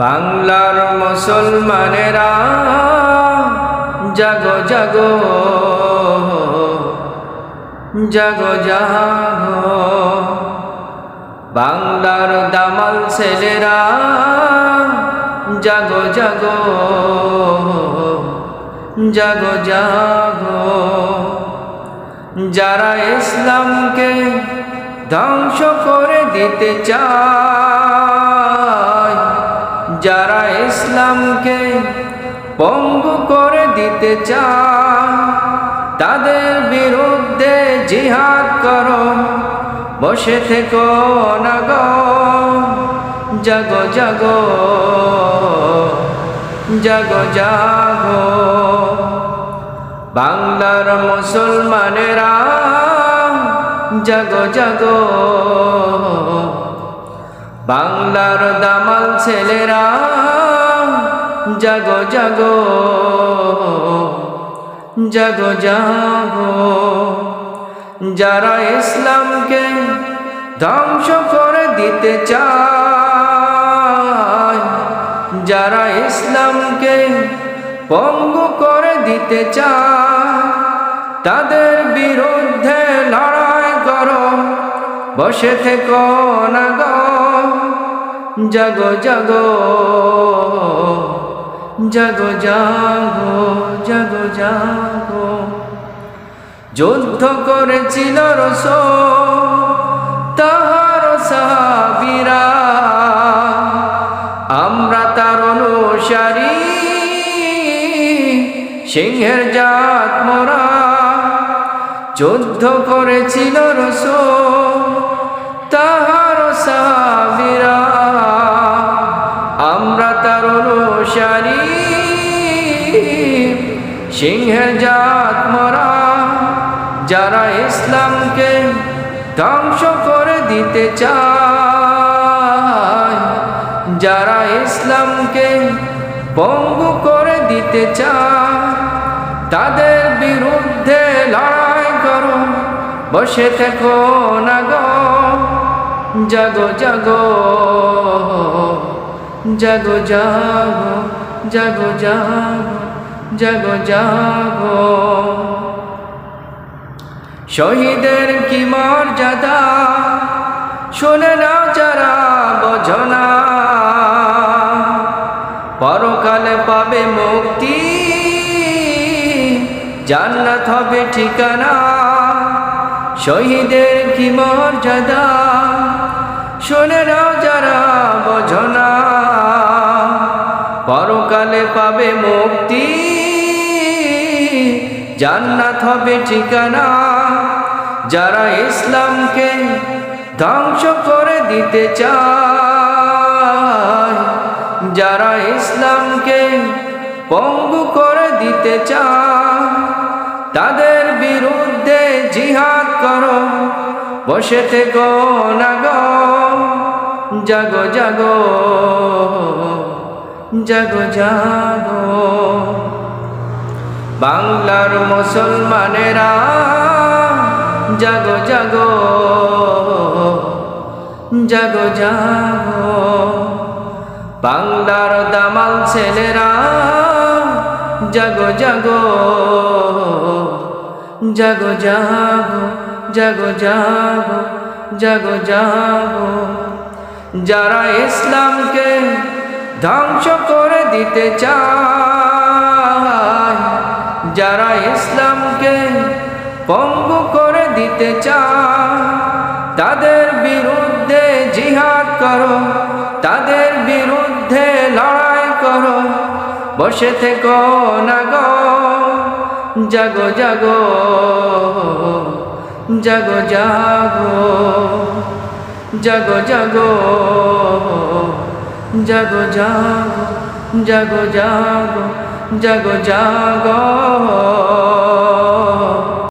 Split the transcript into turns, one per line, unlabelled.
বাংলার মুসলমানেরা, জাগো জাগো জাগো জাগো। বাংলার দামাল ছেলেরা, জাগো জাগো জাগো জাগো। যারা ইসলামকে ধ্বংস করে দিতে চায় ইসলামকে পঙ্গু করে দিতে চায় তাদের বিরুদ্ধে জিহাদ করো, বসে থেকো না গো জাগো জাগো জাগো জাগো। বাংলার মুসলমানেরা, জাগো জাগো। বাংলার দামাল ছেলেরা জাগো জাগো জাগো জাগো। যারা ইসলামকে ধ্বংস করে দিতে চায়, যারা ইসলামকে পঙ্গু করে দিতে চায়, তাদের বিরুদ্ধে লড়াই করো, বসে থেকো না গো। জাগো জাগো। জাগো জাগো জাগো জাগো। যুদ্ধ করেছিল রস তাহার সাহাবিরা। আমরা তার অনুসারী, সিংহের জাত মোরা। যুদ্ধ করেছিল রস তাহার সাহাবিরা। অনুসারী সিংহের জাত মোরা, যারা ইসলামকে ধ্বংস করে দিতে চায়, যারা ইসলামকে পঙ্গু করে দিতে চায়, তাদের বিরুদ্ধে লড়াই করো, বসে থেকো না গো, জাগো জাগো। জাগো জাগো জাগো জাগো জাগো জাগো শহীদের কি মর্যাদা শুনে না যারা বোঝনা পরকালে পাবে মুক্তি, জান্নাত হবে ঠিকানা। শহীদের কি মর্যাদা শুনে যারা বোঝনা পরকালে পাবে মুক্তি। জান্নাত হবে ঠিকানা। যারা ইসলামকে ধ্বংস করে দিতে চায়, যারা ইসলামকে পঙ্গু করে দিতে চায়, তাদের বিরুদ্ধে জিহাদ করো, বসে থেকো না গো। জাগো জাগো জাগো জাগো বাংলার মুসলমানেরা জাগো জাগো জাগো জাগো বাংলার দামাল ছেলেরা জাগো জাগো জাগো জাগো জাগো জাগো জাগো জাগো যারা ইসলামকে ধ্বংস করে দিতে চায়, যারা ইসলামকে পঙ্গু করে দিতে চায়, তাদের বিরুদ্ধে জিহাদ করো, তাদের বিরুদ্ধে লড়াই করো, বসে থেকো না গো, জাগো জাগো জাগো জাগো। জাগো জাগো জাগো জাগো জাগো জাগো জাগো জাগো।